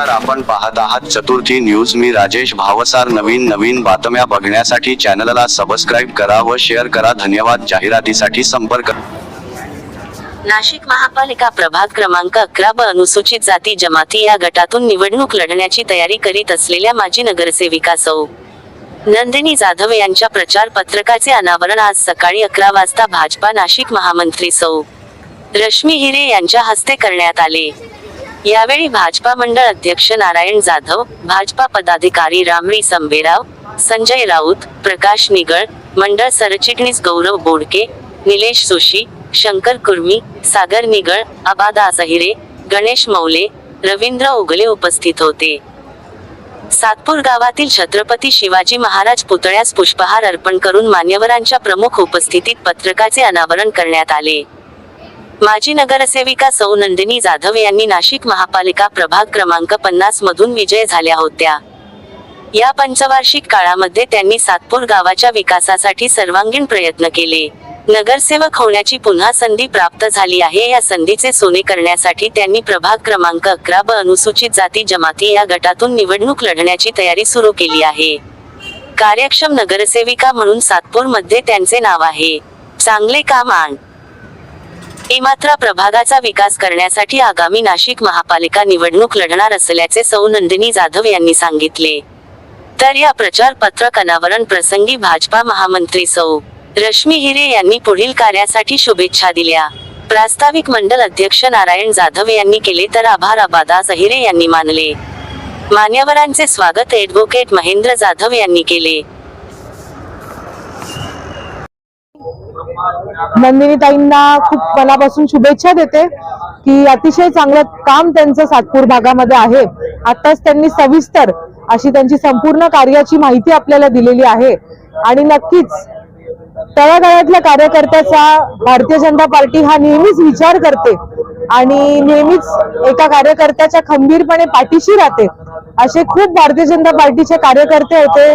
नमस्कार आपण पाहत आहात चतुर्थी न्यूज. मी राजेश भावसार. नवीन नवीन बातम्या बघण्यासाठी चॅनलला सबस्क्राईब करा व शेअर करा. धन्यवाद. जाहिरातीसाठी संपर्क नाशिक महापालिका प्रभाग क्रमांक अकरा ब अनुसूचित जाती जमाती या गटातून निवडणूक लढण्याची तयारी करीत असलेल्या माजी नगरसेविका सौ. नंदिनी जाधव यांच्या प्रचार पत्रकाचे अनावरण आज सकाळी अकरा वाजता भाजपा नाशिक महामंत्री सौ. रश्मी हिरे यांच्या हस्ते करण्यात आले. यावेळी भाजपा मंडळ अध्यक्ष नारायण जाधव भाजपा पदाधिकारी रामरी संबेराव संजय राऊत प्रकाश निगळ मंडळ सरचिटणीस गौरव बोडके निलेश जोशी शंकर कुर्मी सागर निगळ अबादा अहिरे गणेश मौले रवींद्र उगले उपस्थित होते. सातपूर गावातील छत्रपती शिवाजी महाराज पुतळ्यास पुष्पहार अर्पण करून मान्यवरांच्या प्रमुख उपस्थितीत पत्रकाचे अनावरण करण्यात आले. माजी नगरसेविका सौ नंदिनी जाधव यांनी नाशिक महापालिका प्रभाग क्रमांक पन्नास मधून विजय झाल्या होत्या. या पंचवार्षिक काळामध्ये त्यांनी सातपूर गावाच्या विकासासाठी सर्वांगीण प्रयत्न केले. नगरसेवक होण्याची पुन्हा संधी प्राप्त झाली आहे या संधीचे सोने करण्यासाठी त्यांनी प्रभाग क्रमांक अकरा ब अनुसूचित जाती जमाती या गटातून निवडणूक लढण्याची तयारी सुरू केली आहे. कार्यक्षम नगरसेविका म्हणून सातपूरमध्ये त्यांचे नाव आहे. चांगले काम आण एमात्रा प्रभागाचा विकास करण्यासाठी आगामी नाशिक महापालिका निवडणूक लढणार असल्याचे सौ नंदिनी जाधव यांनी सांगितले. तर या प्रचार पत्रक अनावरण प्रसंगी भाजपा महामंत्री सौ रश्मी हिरे यांनी पुढील कार्यासाठी शुभेच्छा दिल्या. प्रास्ताविक मंडल अध्यक्ष नारायण जाधव यांनी केले तर आभार अबादास अहिरे यांनी मानले. मान्यवरांचे स्वागत ऍडव्होकेट महेंद्र जाधव यांनी केले. नंदिनीताईंना खूप मनापासून शुभेच्छा देते की अतिशय चांगलं काम त्यांचं सातपूर भागामध्ये आहे. आताच त्यांनी सविस्तर अशी त्यांची संपूर्ण कार्याची माहिती आपल्याला दिलेली आहे. आणि नक्कीच तळागाळातल्या कार्यकर्त्याचा भारतीय जनता पार्टी हा नेहमीच विचार करते आणि नेहमीच एका कार्यकर्त्याच्या खंबीरपणे पाठीशी राहते. असे खूप भारतीय जनता पार्टीचे कार्यकर्ते होते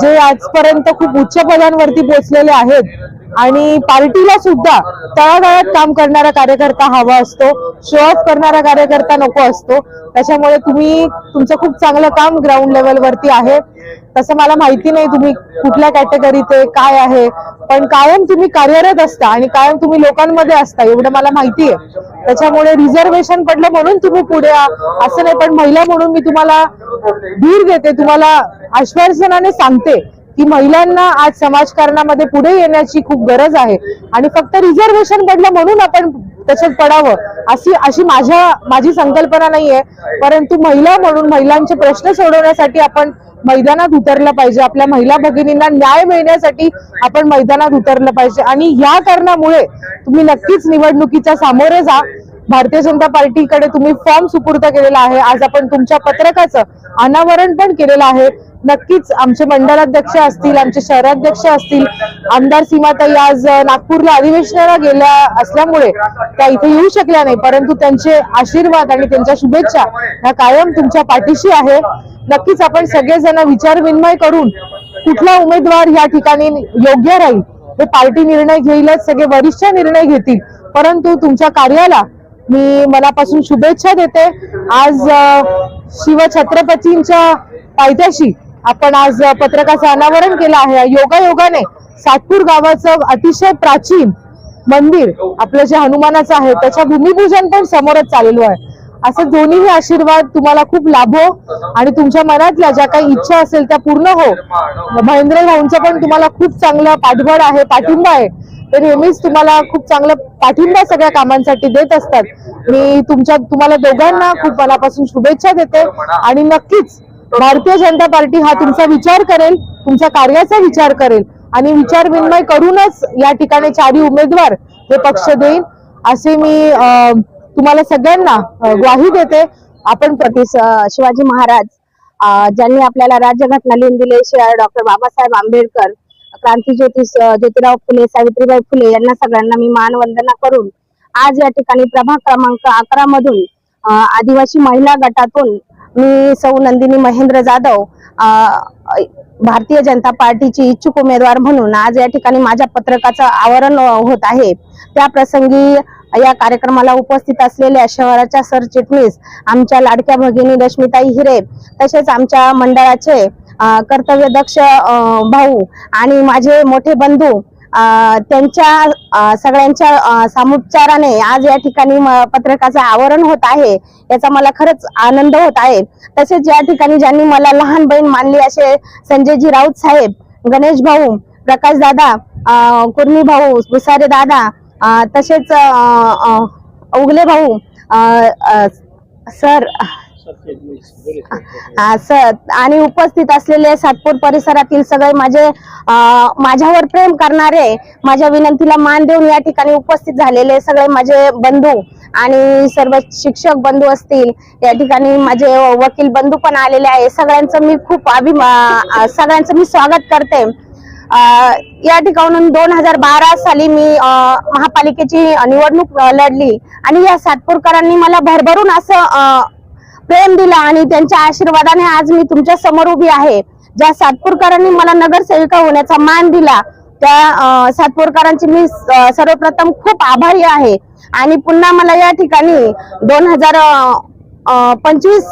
जे आजपर्यंत खूप उच्च पदांवरती पोहोचलेले आहेत. आणि पार्टीला सुद्धा तळागाळात काम करणारा कार्यकर्ता हवा असतो शो ऑफ करणारा कार्यकर्ता नको असतो. त्याच्यामुळे तुम्ही तुमचं खूप चांगलं काम ग्राउंड लेवलवरती आहे. तसं मला माहिती नाही तुम्ही कुठल्या कॅटेगरीत आहे काय आहे. पण कायम तुम्ही कार्यरत असता आणि कायम तुम्ही लोकांमध्ये असता एवढं मला माहिती आहे. त्याच्यामुळे रिझर्वेशन पडलं म्हणून तुम्ही पुढे असं नाही पण महिला म्हणून मी तुम्हाला धीर देते तुम्हाला आश्वासनाने सांगते. की महिलांना आज समाजकारणामध्ये पुढे येण्याची खूप गरज आहे. आणि फक्त रिझर्वेशन पडलं म्हणून आपण त्याच्यात पडावं अशी अशी माझ्या माझी संकल्पना नाहीये. परंतु महिला म्हणून महिलांचे प्रश्न सोडवण्यासाठी आपण मैदानात उतरलं पाहिजे. आपल्या महिला भगिनींना न्याय मिळण्यासाठी आपण मैदानात उतरलं पाहिजे. आणि या कारणामुळे तुम्ही नक्कीच निवडणुकीच्या सामोरे जा. भारतीय जनता पार्टीकडे तुम्ही फॉर्म सुपूर्द केलेला आहे. आज आपण तुमच्या पत्रकाचं अनावरण पण केलेलं आहे. नक्कीच आमचे मंडलाध्यक्ष असतील आमचे शहराध्यक्ष असतील आमदार सीमाताई आज नागपूरला अधिवेशनाला गेल्या असल्यामुळे त्या इथे येऊ शकल्या नाही. परंतु त्यांचे आशीर्वाद आणि त्यांच्या शुभेच्छा ह्या कायम तुमच्या पाठीशी आहे. नक्कीच आपण सगळेजण विचार विनिमय करून कुठला उमेदवार या ठिकाणी योग्य राहील हे पार्टी निर्णय घेईलच सगळे वरिष्ठ निर्णय घेतील. परंतु तुमच्या कार्याला मी मनापासून शुभेच्छा देते. आज शिवछत्रपतींच्या पायथ्याशी आपण आज पत्रकाचं अनावरण केलं आहे. योगायोगाने सातपूर गावाचं अतिशय प्राचीन मंदिर आपलं जे हनुमानाचं आहे त्याच्या भूमिपूजन पण समोरच चाललेलो आहे. असं दोन्हीही आशीर्वाद तुम्हाला खूप लाभो आणि तुमच्या मनातल्या ज्या काही इच्छा असेल त्या पूर्ण हो. महेंद्र भाऊंचं पण तुम्हाला खूप चांगलं पाठबळ आहे पाठिंबा आहे. ते नेहमीच तुम्हाला खूप चांगलं पाठिंबा सगळ्या कामांसाठी देत असतात. मी तुमच्या तुम्हाला दोघांना खूप मनापासून शुभेच्छा देते. आणि नक्कीच भारतीय जनता पार्टी हा तुमचा विचार करेल तुमच्या कार्याचा विचार करेल. आणि विचार विनिमय करूनच या ठिकाणी चारही उमेदवार हे पक्ष देईल. असे मी तुम्हाला सगळ्यांना ग्वाही देते. आपण शिवाजी महाराज ज्यांनी आपल्याला राज्यघटना लिहून दिली डॉक्टर बाबासाहेब आंबेडकर क्रांती ज्योतिष ज्योतिराव फुले सावित्रीबाई फुले यांना सगळ्यांना मी मानवंदना करून आज या ठिकाणी प्रभाग क्रमांक अकरा मधून आदिवासी महिला गटातून मी सौ नंदिनी महेंद्र जाधव भारतीय जनता पार्टीची इच्छुक उमेदवार म्हणून आज या ठिकाणी माझ्या पत्रकाचं आवरण होत आहे. त्या प्रसंगी या कार्यक्रमाला उपस्थित असलेल्या शहराच्या सरचिटणीस आमच्या लाडक्या भगिनी रश्मिताई हिरे तसेच आमच्या मंडळाचे कर्तव्यदक्ष भाऊ आणि माझे मोठे बंधू त्यांच्या सगळ्यांच्या अ, सामुपचाराने आज या ठिकाणी म- पत्रकाचे आवरण होत आहे याचा मला खरंच आनंद होत आहे. तसेच या ठिकाणी ज्यांनी मला लहान बहीण मानली असे संजयजी राऊत साहेब गणेश भाऊ प्रकाश दादा कुर्मी भाऊ भुसारे दादा तसेच उगले भाऊ सर हा, सर आणि उपस्थित असलेले सातपूर परिसरातील सगळे माझे अ, माझ्यावर प्रेम करणारे माझ्या विनंतीला मान देऊन या ठिकाणी उपस्थित झालेले सगळे माझे बंधू आणि सर्व शिक्षक बंधू असतील या ठिकाणी माझे वकील बंधू पण आलेले आहे. सगळ्यांचं मी खूप अभिमा अ, सगळ्यांचं मी स्वागत करते. अ, या ठिकाणून दोन हजार बारा साली मी अ, महापालिकेची निवडणूक अ, लढली आणि या सातपूरकरांनी मला भरभरून असं अ, प्रेम दिला आणि त्यांच्या आशीर्वादाने आज मी तुमच्यासमोर उभी आहे. ज्या सातपूरकरांनी मला नगरसेविका होण्याचा मान दिला त्या सातपूरकरांची मी सर्वप्रथम खूप आभारी आहे. आणि पुन्हा मला या ठिकाणी दोन हजार पंचवीस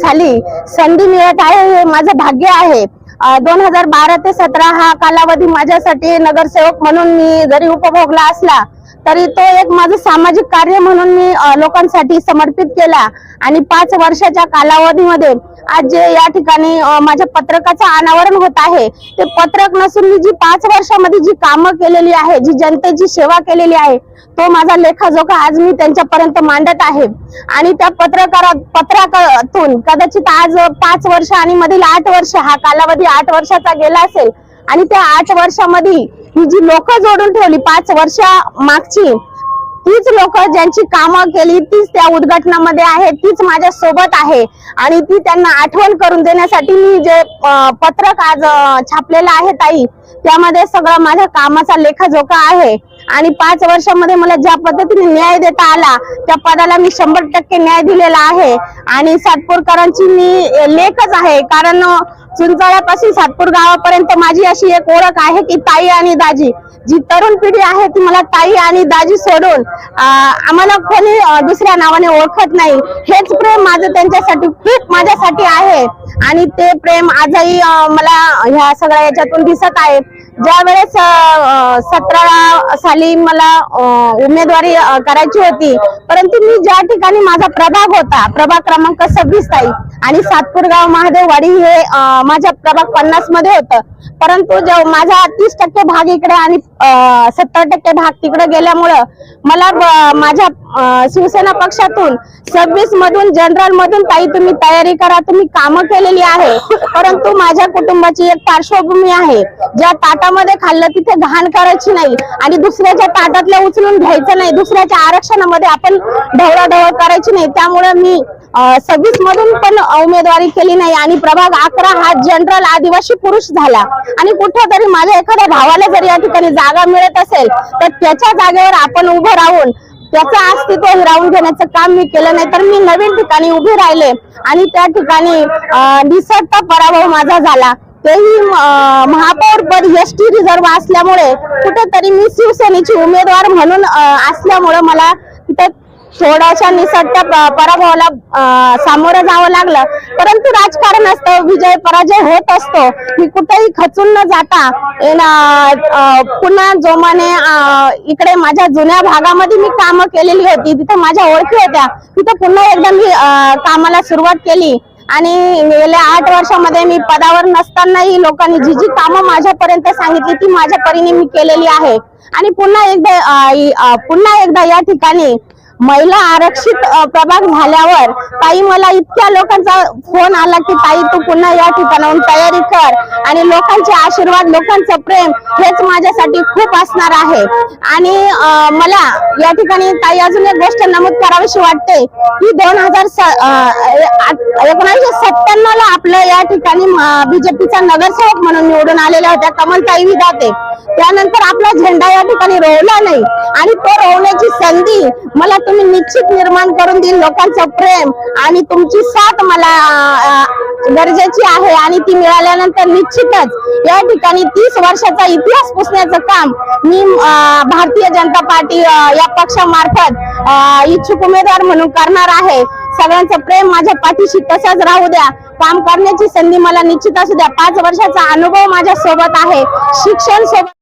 साली संधी मिळत आहे हे माझं भाग्य आहे. दोन हजार बारा ते सतरा हा कालावधी माझ्यासाठी नगरसेवक म्हणून मी जरी उपभोगला असला तरी तो एक माझं सामाजिक कार्य म्हणून मी लोकांसाठी समर्पित केला. आणि पाच वर्षाच्या कालावधीमध्ये आज जे या ठिकाणी माझ्या पत्रकाचं अनावरण होत आहे ते पत्रक नसून मी जी पाच वर्षामध्ये जी कामं केलेली आहे जी जनतेची सेवा केलेली आहे तो माझा लेखाजोखा आज मी त्यांच्यापर्यंत मांडत आहे. आणि त्या पत्रकारा पत्रकातून कदाचित आज पाच वर्ष आणि मधील आठ वर्ष हा कालावधी आठ वर्षाचा गेला असेल. आणि त्या आठ वर्षामध्ये ही जी लोक जोडून ठेवली पाच वर्षा मागची तीच लोक ज्यांची कामं केली तीच त्या उद्घाटनामध्ये आहे तीच माझ्या सोबत आहे. आणि ती त्यांना आठवण करून देण्यासाठी मी जे पत्रक आज छापलेलं आहे ताई त्यामध्ये सगळं माझ्या कामाचा लेखाजोखा आहे. आणि पाच वर्षामध्ये मला ज्या पद्धतीने न्याय देता आला त्या पदाला मी शंभर टक्के न्याय दिलेला आहे. आणि सातपूरकरांची मी लेखच आहे. कारण चुंचाळ्यापासून सातपूर गावापर्यंत माझी अशी एक ओळख आहे की ताई आणि दाजी. जी तरुण पिढी आहे ती मला ताई आणि दाजी सोडून आम्हाला कोणी दुसऱ्या नावाने ओळखत नाही. हेच प्रेम माझं त्यांच्यासाठी खूप माझ्यासाठी आहे. आणि ते प्रेम आजही मला ह्या सगळ्या याच्यातून दिसत आहे. ज्या वेळेस सतरा साली मला उमेदवारी करायची होती परंतु मी ज्या ठिकाणी माझा प्रभाग होता प्रभाग क्रमांक सव्वीस ताई आणि सातपूरगाव महादेववाडी हे माझ्या प्रभाग पन्नासमध्ये होतं. परंतु माझा तीस टक्के भाग इकडे आणि सत्तर टक्के भाग तिकडे गेल्यामुळं मला माझ्या शिवसेना पक्षातून सव्वीस मधून जनरल मधून काही तुम्ही तयारी करा तुम्ही कामं केलेली आहे. परंतु माझ्या कुटुंबाची एक पार्श्वभूमी आहे. ज्या टाटा ताटामध्ये खाल्लं तिथे घाण करायची नाही. आणि दुसऱ्याच्या ताटातल्या उचलून घ्यायचं नाही. दुसऱ्याच्या आरक्षणामध्ये आपण ढवळाढवळ करायची नाही. त्यामुळे मी सव्वीस मधून पण उमेदवारी केली नाही. आणि प्रभाग अकरा हा जनरल आदिवासी पुरुष झाला. आणि कुठेतरी माझ्या एखाद्या भावाला जर या ठिकाणी जागा मिळत असेल तर त्याच्या जागेवर आपण उभं राहून त्याचं अस्तित्व हिरावून घेण्याचं काम मी केलं नाही. तर मी नवीन ठिकाणी उभे राहिले. आणि त्या ठिकाणी निसटता पराभव माझा झाला. तेही महापौरपद महापौर पद एस टी रिझर्व असल्यामुळे कुठेतरी मी शिवसेनेची उमेदवार म्हणून असल्यामुळे मला तिथे थोड्याशा निसटत्या प- पराभवाला सामोरं जावं लागलं. परंतु राजकारण असतं विजय पराजय होत असतो. मी कुठेही खचून न जाता पुन्हा जोमाने इकडे माझ्या जुन्या भागामध्ये मी कामं केलेली होती. तिथे माझ्या ओळखी होत्या. तिथे पुन्हा एकदा मी कामाला सुरुवात केली. आणि गेल्या आठ वर्षामध्ये मी पदावर नसतानाही लोकांनी जी जी कामं माझ्यापर्यंत सांगितली ती माझ्या परीने मी केलेली आहे. आणि पुन्हा एकदा पुन्हा एकदा या ठिकाणी महिला आरक्षित प्रभाग झाल्यावर ताई मला इतक्या लोकांचा फोन आला की ताई तू पुन्हा या ठिकाणाहून तयारी कर आणि लोकांचे आशीर्वाद लोकांचं प्रेम हेच माझ्यासाठी खूप असणार आहे. आणि मला या ठिकाणी ताई अजून एक गोष्ट नमूद करावीशी वाटते की दोन हजार एकोणीसशे सत्त्याण्णव ला आपलं या ठिकाणी बीजेपीचा नगरसेवक म्हणून निवडून आलेल्या होत्या कमलताई विदाते त्यानंतर आपला झेंडा या ठिकाणी रोवला नाही. आणि तो रोवण्याची संधी मला तुम्ही निश्चित निर्माण करून देईल लोकांचं प्रेम आणि तुमची साथ मला गरजेची आहे आणि ती मिळाल्यानंतर निश्चितच या ठिकाणी तीस वर्षाचा इतिहास पुसण्याचं काम मी भारतीय जनता पार्टी या पक्षामार्फत इच्छुक उमेदवार म्हणून करणार आहे. सगळ्यांचं प्रेम माझ्या पाठीशी तसंच राहू द्या. काम करण्याची संधी मला निश्चित असू द्या. पाच वर्षाचा अनुभव माझ्या सोबत आहे. शिक्षण सोबत